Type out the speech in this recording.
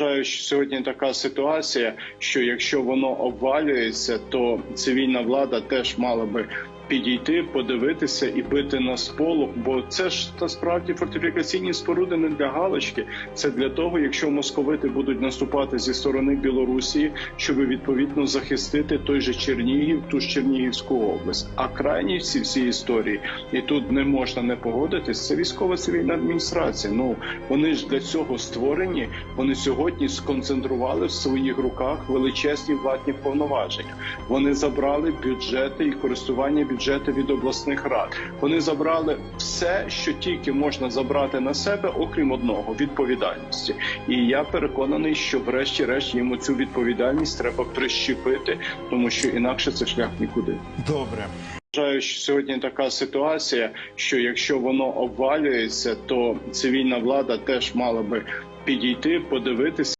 Вважаю, що сьогодні така ситуація, що якщо воно обвалюється, то цивільна влада теж мала би підійти, подивитися і бити на сполох. Бо це ж насправді фортифікаційні споруди не для галочки. Це для того, якщо московити будуть наступати зі сторони Білорусі, щоб відповідно захистити той же Чернігів, ту ж Чернігівську область. А крайні всі всі історії, і тут не можна не погодитись. Це військова цивільна адміністрація. Ну вони ж для цього створені. Вони сьогодні сконцентрували в своїх руках величезні владні повноваження. Вони забрали бюджети і користування бюджети від обласних рад. Вони забрали все, що тільки можна забрати на себе, окрім одного відповідальності. І я переконаний, що врешті-решт йому цю відповідальність треба прищепити, тому що інакше це шлях нікуди. Добре. Вважаю, що сьогодні така ситуація, що якщо воно обвалюється, то цивільна влада теж мала би підійти, подивитися.